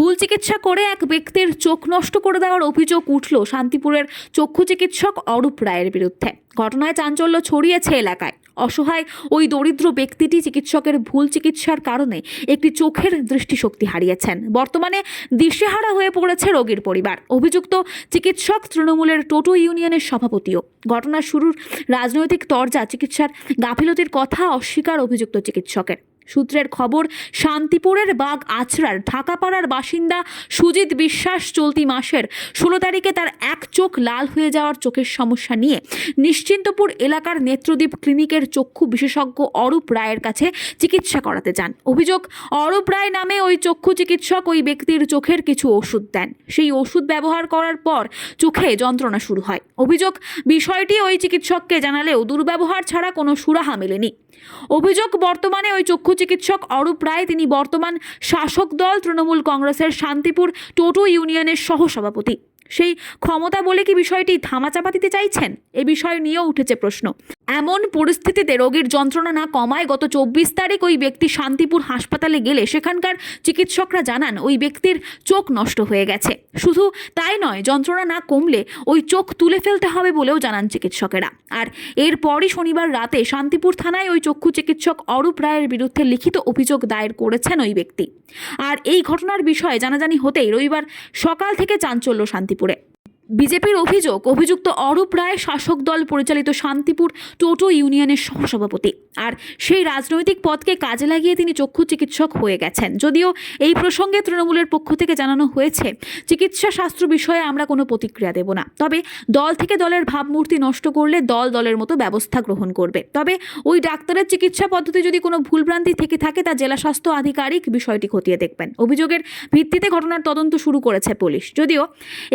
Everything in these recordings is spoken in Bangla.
ভুল চিকিৎসা করে এক ব্যক্তির চোখ নষ্ট করে দেওয়ার অভিযোগ উঠল শান্তিপুরের চক্ষু চিকিৎসক অরূপ রায়ের বিরুদ্ধে। ঘটনায় চাঞ্চল্য ছড়িয়েছে এলাকায়। অসহায় ওই দরিদ্র ব্যক্তিটি চিকিৎসকের ভুল চিকিৎসার কারণে একটি চোখের দৃষ্টিশক্তি হারিয়েছেন। বর্তমানে দিশেহারা হয়ে পড়েছে রোগীর পরিবার। অভিযুক্ত চিকিৎসক তৃণমূলের টোটো ইউনিয়নের সভাপতিও। ঘটনার শুরুর রাজনৈতিক তরজা চিকিৎসার গাফিলতির কথা অস্বীকার অভিযুক্ত চিকিৎসকের। সূত্রের খবর, শান্তিপুরের বাগ আছড়ার ঢাকাপাড়ার বাসিন্দা সুজিত বিশ্বাস চলতি মাসের ষোলো তারিখে তার এক চোখ লাল হয়ে যাওয়ার চোখের সমস্যা নিয়ে নিশ্চিন্তপুর এলাকার নেত্রদ্বীপ ক্লিনিকের চক্ষু বিশেষজ্ঞ অরূপ রায়ের কাছে চিকিৎসা করাতে যান। অভিযোগ, অরূপ রায় নামে ওই চক্ষু চিকিৎসক ওই ব্যক্তির চোখের কিছু ওষুধ দেন। সেই ওষুধ ব্যবহার করার পর চোখে যন্ত্রণা শুরু হয়। অভিযোগ, বিষয়টি ওই চিকিৎসককে জানালেও দুর্ব্যবহার ছাড়া কোনো সুরাহা মেলেনি। অভিযোগ, বর্তমানে ওই চক্ষু চিকিৎসক অরূপ রায়, তিনি বর্তমান শাসক দল তৃণমূল কংগ্রেসের শান্তিপুর টোটো ইউনিয়নের সহসভাপতি। সেই ক্ষমতা বলে কি বিষয়টি ধামাচাপা দিতে চাইছেন? এ বিষয় নিয়েও উঠেছে প্রশ্ন। এমন পরিস্থিতিতে রোগীর যন্ত্রণা না কমায় গত চব্বিশ তারিখ ওই ব্যক্তি শান্তিপুর হাসপাতালে গেলে সেখানকার চিকিৎসকরা জানান ওই ব্যক্তির চোখ নষ্ট হয়ে গেছে। শুধু তাই নয়, যন্ত্রণা না কমলে ওই চোখ তুলে ফেলতে হবে বলেও জানান চিকিৎসকেরা। আর এরপরই শনিবার রাতে শান্তিপুর থানায় ওই চক্ষু চিকিৎসক অরূপ রায়ের বিরুদ্ধে লিখিত অভিযোগ দায়ের করেছেন ওই ব্যক্তি। আর এই ঘটনার বিষয়ে জানাজানি হতেই রবিবার সকাল থেকে চাঞ্চল্য শান্তিপুরে pour বিজেপির অভিযোগ, অভিযুক্ত অরূপ রায় শাসক দল পরিচালিত শান্তিপুর টোটো ইউনিয়নের সহসভাপতি। আর সেই রাজনৈতিক পদকে কাজে লাগিয়ে তিনি চক্ষু চিকিৎসক হয়ে গেছেন। যদিও এই প্রসঙ্গে তৃণমূলের পক্ষ থেকে জানানো হয়েছে, চিকিৎসা শাস্ত্র বিষয়ে আমরা কোনো প্রতিক্রিয়া দেব না। তবে দল থেকে দলের ভাবমূর্তি নষ্ট করলে দল দলের মতো ব্যবস্থা গ্রহণ করবে। তবে ওই ডাক্তারের চিকিৎসা পদ্ধতি যদি কোনো ভুলভ্রান্তি থেকে থাকে, তা জেলা স্বাস্থ্য আধিকারিক বিষয়টি খতিয়ে দেখবেন। অভিযোগের ভিত্তিতে ঘটনার তদন্ত শুরু করেছে পুলিশ। যদিও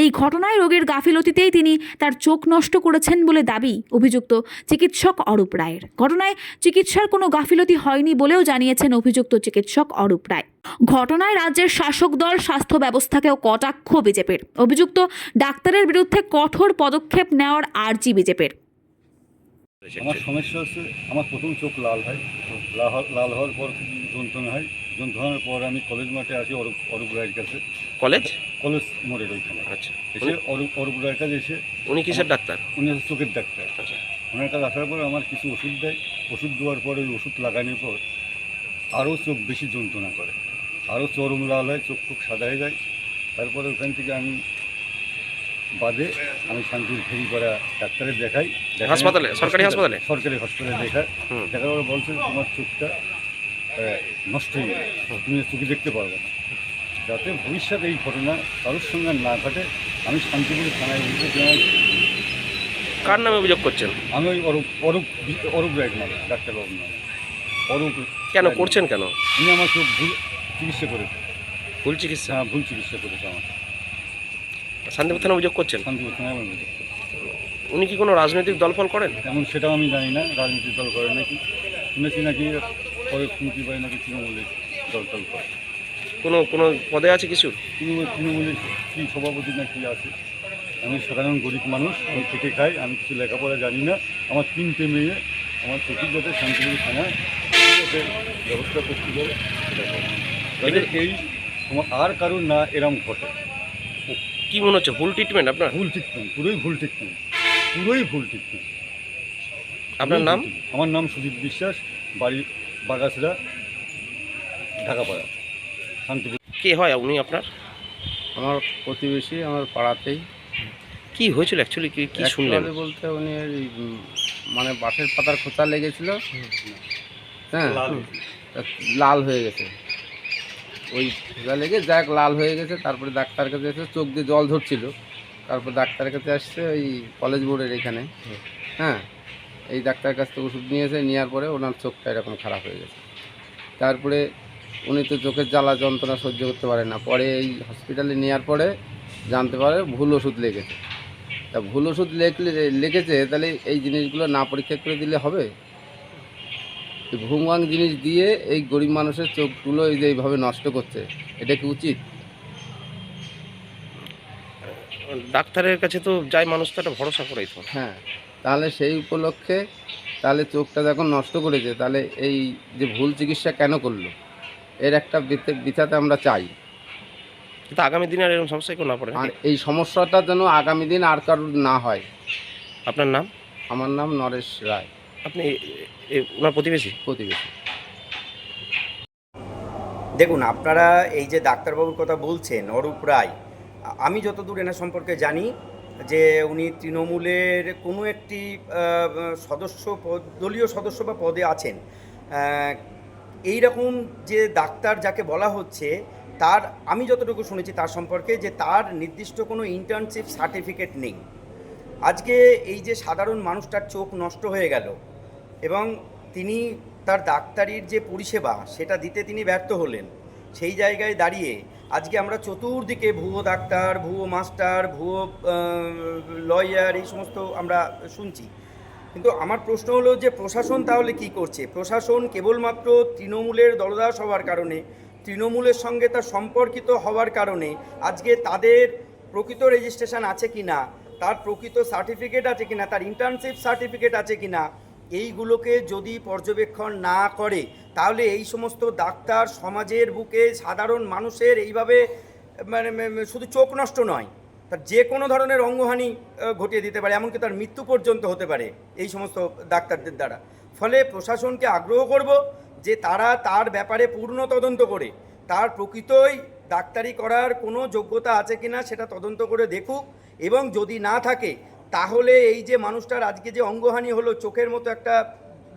এই ঘটনায় রোগীর গাফিলতিতেই তিনি তার চোখ নষ্ট করেছেন বলে দাবি অভিযুক্ত চিকিৎসক অরূপ রায়ের। ঘটনায় চিকিৎসার কোনো গাফিলতি হয়নি বলেও জানিয়েছেন অভিযুক্ত চিকিৎসক অরূপ রায়। ঘটনায় রাজ্যের শাসক দল স্বাস্থ্য ব্যবস্থাকেও কটাক্ষ বিজেপির। অভিযুক্ত ডাক্তারের বিরুদ্ধে কঠোর পদক্ষেপ নেওয়ার আর্জি বিজেপির। আমার সমস্যা হচ্ছে, আমার প্রথম চোখ লাল হয়, লাল হওয়ার- পর যন্ত্রণা হয়। যন্ত্রণার পর আমি কলেজ মাঠে আসি অরূপ অরূপ রায়ের কাছে। কলেজ? কলেজ মোড়ের ওইখানে। আচ্ছা। এসে অরূপ অরূপ রায়ের কাছে এসে উনি কিসের ডাক্তার? উনি হচ্ছে চোখের ডাক্তার। আচ্ছা। ওনার কাছে আসার পর আমার কিছু ওষুধ দেয়। ওষুধ দেওয়ার পর ওই ওষুধ লাগানোর পর আরও চোখ বেশি যন্ত্রণা করে। আরও চরম লাল হয় চোখ খুব সাদা হয়ে যায়। তারপরে ওখান থেকে আমি বাদে আমি শান্তির ফেরি করা ডাক্তারের দেখাই হাসপাতালে? সরকারি হাসপাতালে? সরকারি হাসপাতালে দেখায়। দেখার পর বলছে তোমার চোখটা নষ্ট হয়ে গেছে তুমি চোখে দেখতে পারবে না। যাতে ভবিষ্যতে এই ঘটনা কারোর সঙ্গে না ঘটে আমি শান্তিপুর থানায় অভিযোগ জানাচ্ছি কার নামে অভিযোগ করছেন? আমি ওই অরূপ অরূপ অরূপ রায় নাম ডাক্তারবাবুর নাম। অরূপ কেন করছেন কেন? উনি আমার চোখ ভুল চিকিৎসা করেছে। ভুল চিকিৎসা? হ্যাঁ ভুল চিকিৎসা করেছে আমার শান্তিপুর থানায় অভিযোগ করছেন? শান্তিপুর থানায় আমি অভিযোগ উনি কি কোনো রাজনৈতিক দলফল করেন? এমন সেটাও আমি জানি না রাজনৈতিক দল করে নাকি। শুনেছি নাকি পরে শুনতে পাই নাকি তৃণমূলের দল টল করে কোনো কোনো পদে আছে কিছু? তৃণমূল তৃণমূলের কী সভাপতি না কি আছে? আমি সাধারণ গরিব মানুষ আমি খেটে খাই আমি কিছু লেখাপড়া জানি না। আমার তিনটে মেয়ে আমার চোখের যাতে শান্তিপুর থানায় ব্যবস্থা করতে পারে এই আর কারোর না এরম ঘটে। কি মনে হচ্ছে ভুল ট্রিটমেন্ট আপনার? ভুল ট্রিটমেন্ট পুরোই ভুল ট্রিটমেন্ট পুরোই ভুল ট্রিটমেন্ট আপনার নাম? আমার নাম সুদীপ বিশ্বাস বাড়ি বাগাসরা ঢাকাপাড়া শান্তিপুর। কে হয় উনি আপনার? আমার প্রতিবেশী আমার পাড়াতেই। কি হয়েছিল অ্যাকচুয়ালি কি কি শুনলেন? Actually বলতে উনি ওই, উম, মানে বাঁশের পাতার খোঁচা লেগেছিল। হ্যাঁ তা লাল হয়ে গেছে। ওই খোঁচা লেগে যাক লাল হয়ে গেছে। তারপরে ডাক্তার কাছে এসে চোখ দিয়ে জল ধরছিল। তারপর ডাক্তারের কাছে আসছে ওই কলেজ বোর্ডের এখানে। হ্যাঁ এই ডাক্তারের কাছ থেকে ওষুধ নিয়েছে নেওয়ার পরে ওনার চোখটা এরকম খারাপ হয়ে গেছে। তারপরে উনি তো চোখের জ্বালা যন্ত্রণা সহ্য করতে পারে না। পরে এই হসপিটালে নেওয়ার পরে জানতে পারে ভুল ওষুধ লেগেছে। তা ভুল ওষুধ লেখলে লেগেছে তাহলে এই জিনিসগুলো না পরীক্ষা করে দিলে হবে? ভুমভাং জিনিস দিয়ে এই গরিব মানুষের চোখগুলো এই যে এইভাবে নষ্ট করছে এটা কি উচিত? ডাক্তারের কাছে তো যায় মানুষ তো একটা ভরসা করেই তো। হ্যাঁ। তাহলে সেই উপলক্ষে তাহলে চোখটা যখন নষ্ট করেছে তাহলে এই যে ভুল চিকিৎসা কেন করল? এর একটা বিতে- বিচাতে আমরা চাই। কিন্তু আগামী দিনে আর এরকম সমস্যায় কেউ না পড়ে আর এই সমস্যাটা যেন আগামী দিন আর কারোর না হয়। আপনার নাম? আমার নাম নরেশ রায়। আপনি এ- ওনার প্রতিবেশী? প্রতিবেশী। দেখুন আপনারা এই যে ডাক্তারবাবুর কথা বলছেন অরূপ রায় আ- আমি যতদূর এনার সম্পর্কে জানি যে উনি তৃণমূলের কোনো একটি সদস্য পদ, দলীয় সদস্য বা পদে আছেন এই রকম যে ডাক্তার যাকে বলা হচ্ছে, তার, আমি যতটুকু শুনেছি তার সম্পর্কে যে তার নির্দিষ্ট কোনো ইন্টার্নশিপ সার্টিফিকেট নেই। আজকে এই যে সাধারণ মানুষটার চোখ নষ্ট হয়ে গেল এবং তিনি তার ডাক্তারির যে পরিষেবা, সেটা দিতে তিনি ব্যর্থ হলেন, সেই জায়গায় দাঁড়িয়ে আজকে আমরা চতুর্দিকে ভুয়ো ডাক্তার, ভুয়ো মাস্টার, ভুয়ো লয়ার এই সমস্ত আমরা শুনছি। কিন্তু আমার প্রশ্ন হলো যে প্রশাসন তাহলে কি করছে? প্রশাসন কেবলমাত্র তৃণমূলের দলদাস হওয়ার কারণে, তৃণমূলের সঙ্গে তার সম্পর্কিত হওয়ার কারণে আজকে তাদের প্রকৃত রেজিস্ট্রেশন আছে কি না তার প্রকৃত সার্টিফিকেট আছে কি না তার ইন্টার্নশিপ সার্টিফিকেট আছে কিনা, এইগুলোকে যদি পর্যবেক্ষণ না করে তাহলে এই সমস্ত ডাক্তার সমাজের বুকে সাধারণ মানুষের এইভাবে মানে শুধু চোখ নষ্ট নয়, তার যে কোনো ধরনের অঙ্গহানি ঘটিয়ে দিতে পারে, এমনকি তার মৃত্যু পর্যন্ত হতে পারে এই সমস্ত ডাক্তারদের দ্বারা। ফলে প্রশাসনকে আগ্রহ করব যে তারা তার ব্যাপারে পূর্ণ তদন্ত করে, তার প্রকৃতই ডাক্তারি করার কোনো যোগ্যতা আছে কি না সেটা তদন্ত করে দেখুক, এবং যদি না থাকে, তাহলে এই যে মানুষটার আজকে যে অঙ্গহানি হলো, চোখের মতো একটা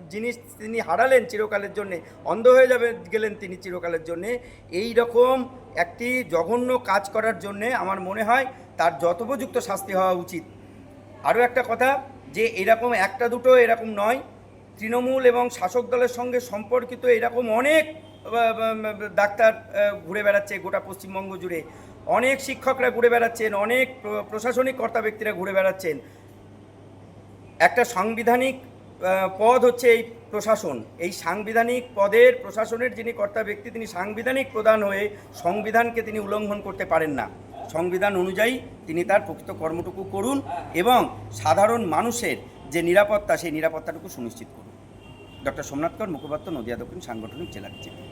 জিনিস তিনি হারালেন চিরকালের জন্যে, অন্ধ হয়ে যাবে, গেলেন তিনি চিরকালের জন্যে। এই রকম একটি জঘন্য কাজ করার জন্যে আমার মনে হয় তার যথোপযুক্ত শাস্তি হওয়া উচিত। আরও একটা কথা, যে এরকম একটা দুটো এরকম নয়, তৃণমূল এবং শাসক দলের সঙ্গে সম্পর্কিত এরকম অনেক ডাক্তার ঘুরে বেড়াচ্ছে গোটা পশ্চিমবঙ্গ জুড়ে। অনেক শিক্ষকরা ঘুরে বেড়াচ্ছেন, অনেক প্র- প্রশাসনিক কর্তা ব্যক্তিরা ঘুরে বেড়াচ্ছেন। একটা সাংবিধানিক পদ হচ্ছে এই প্রশাসন। এই সাংবিধানিক পদের প্রশাসনের যিনি কর্তা ব্যক্তি তিনি সাংবিধানিক প্রধান হয়ে সংবিধানকে তিনি উল্লঙ্ঘন করতে পারেন না। সংবিধান অনুযায়ী তিনি তার প্রকৃত কর্মটুকু করুন এবং সাধারণ মানুষের যে নিরাপত্তা সেই নিরাপত্তাটুকু সুনিশ্চিত করুন। ডক্টর সোমনাথ কর মুখপাত্র নদিয়া দক্ষিণ সাংগঠনিক জেলা বিজেপি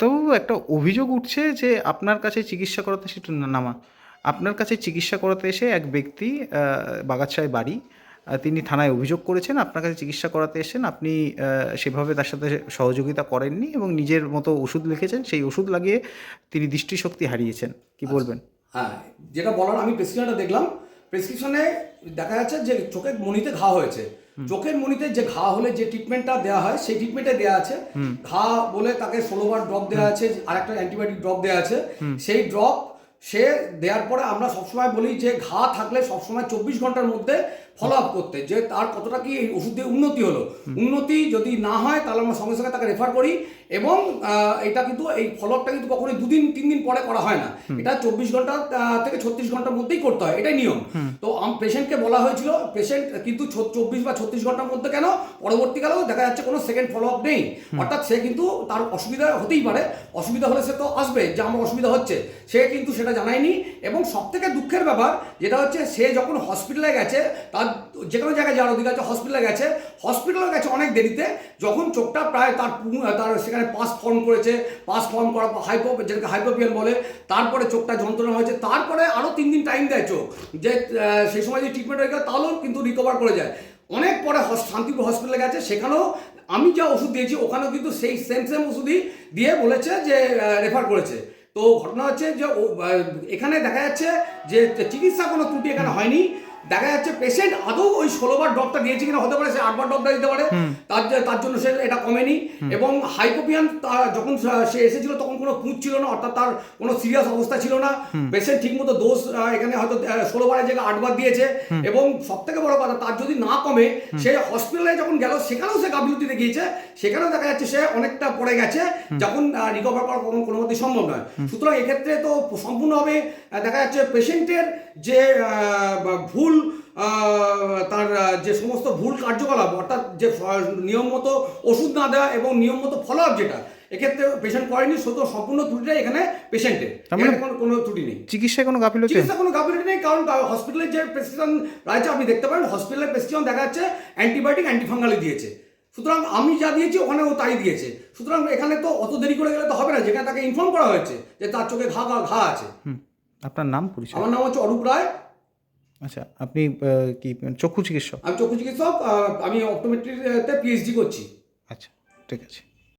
তো একটা অভিযোগ উঠছে যে আপনার কাছে চিকিৎসা করাতে সেটা নামা। আপনার কাছে চিকিৎসা করাতে এসে এক ব্যক্তি আহ, বাড়ি তিনি থানায় অভিযোগ করেছেন আপনার কাছে চিকিৎসা করাতে এসেছেন আপনি সেভাবে তার সাথে সহযোগিতা করেননি এবং নিজের মতো ওষুধ লিখেছেন সেই ওষুধ লাগিয়ে তিনি দৃষ্টিশক্তি হারিয়েছেন। কি বলবেন? হ্যাঁ যেটা বলার আমি প্রেসক্রিপশনটা দেখলাম। প্রেসক্রিপশনে দেখা যাচ্ছে যে চোখের মনিতে ঘা হয়েছে। চোখের মনিতে যে ঘা হলে যে ট্রিটমেন্টটা দেওয়া হয় সেই ট্রিটমেন্টে দেওয়া আছে। ঘা বলে তাকে ষোলো বার ড্রপ দেওয়া আছে আর একটা অ্যান্টিবায়োটিক ড্রপ দেওয়া আছে সেই ড্রপ সে দেওয়ার পরে আমরা সবসময় বলি যে ঘা থাকলে সবসময় চব্বিশ ঘণ্টার মধ্যে ফলো আপ করতে যে তার কতটা কি এই ওষুধ দিয়ে উন্নতি হলো। উন্নতি যদি না হয় তাহলে আমরা সঙ্গে সঙ্গে তাকে রেফার করি এবং এটা কিন্তু এই ফলো আপটা কিন্তু কখনোই দুদিন তিন দিন পরে করা হয় না। এটা চব্বিশ ঘণ্টা থেকে ছত্রিশ ঘণ্টার মধ্যেই করতে হয় এটাই নিয়ম। তো পেশেন্টকে বলা হয়েছিল পেশেন্ট কিন্তু চব্বিশ বা ছত্রিশ ঘণ্টার মধ্যে কেন? পরবর্তীকালেও দেখা যাচ্ছে কোনো সেকেন্ড ফলো আপ নেই অর্থাৎ সে কিন্তু তার অসুবিধা হতেই পারে। অসুবিধা হলে সে তো আসবে যে আমার অসুবিধা হচ্ছে। সে কিন্তু সেটা জানায়নি এবং সব থেকে দুঃখের ব্যাপার যেটা হচ্ছে সে যখন হসপিটালে গেছে তার যে কোনো জায়গায় যাওয়ার অধিকার আছে হসপিটালে গেছে। হসপিটালে গেছে অনেক দেরিতে। যখন চোখটা প্রায় তার তার সেখানে পাস ফর্ম করেছে পাস ফর্ম পর হাইপো যেটাকে হাইপোপিয়ান বলে, তারপরে চোখটা যন্ত্রণা হয়েছে। তারপরে আরও তিন দিন টাইম দেয় চোখ। যে সেই সময় যে ট্রিটমেন্ট হয়ে গেল, তাহলেও কিন্তু রিকভার করে যায়। অনেক পরে শান্তিপুর হসপিটালে গেছে। সেখানেও আমি যা ওষুধ দিয়েছি, ওখানেও কিন্তু সেই সেম সেম ওষুধই দিয়ে বলেছে যে রেফার করেছে। তো ঘটনা হচ্ছে যে এখানে দেখা যাচ্ছে যে, চিকিৎসা কোনো ত্রুটি এখানে হয়নি। দেখা যাচ্ছে পেশেন্ট আদৌ ওই ষোলোবার ড্রপটা দিয়েছে কিনা হতে পারে সে আটবার ড্রপটা দিতে পারে। তার তার জন্য সে এটা কমেনি। এবং হাইপোপিয়ান যখন সে- এসেছিল তখন কোনো পুঁজ ছিল না অর্থাৎ তার কোনো সিরিয়াস অবস্থা ছিল না। পেশেন্ট ঠিকমতো দোষ এখানে হয়তো ষোলো বারের জায়গায় আটবার দিয়েছে। এবং সব থেকে বড় কথা তার যদি না কমে সে হসপিটালে যখন গেল সেখানেও সে গাফিলতিতে গিয়েছে সেখানেও দেখা যাচ্ছে সে অনেকটা পড়ে গেছে যখন রিকভার করা কোনো কোনো মতেই সম্ভব নয়। সুতরাং এক্ষেত্রে তো সম্পূর্ণভাবে দেখা যাচ্ছে পেশেন্টের যে ভুল তার যে সমস্ত ভুল কার্যকলাপ অর্থাৎ যে নিয়ম মতো ওষুধ না দেওয়া এবং নিয়ম মতো ফলো আপ যেটা এক্ষেত্রে পেশেন্ট করেনি সত সম্পূর্ণ ত্রুটিটা এখানে পেশেন্টের মানে কোনো কোনো ত্রুটি নেই। চিকিৎসায় কোনো গাফিলতি চিকিৎসা কোনো গাফিলতি নেই কারণ হসপিটালের যে প্রেসক্রিপশন রয়েছে আপনি দেখতে পারেন হসপিটালের প্রেসক্রিপশন দেখা যাচ্ছে অ্যান্টিবায়োটিক অ্যান্টিফাঙ্গালি দিয়েছে। সুতরাং আমি যা দিয়েছি ওখানে ও তাই দিয়েছে। সুতরাং এখানে তো অত দেরি করে গেলে তো হবে না যেখানে তাকে ইনফর্ম করা হয়েছে যে তার চোখে ঘা ঘা আছে। আপনার নাম পরিচয়? আমার নাম হচ্ছে অরূপ রায় আচ্ছা আপনি কি মানে চক্ষু চিকিৎসক? আমি চক্ষু চিকিৎসক আমি অপটোমেট্রিতে পিএইচডি করছি। আচ্ছা ঠিক আছে।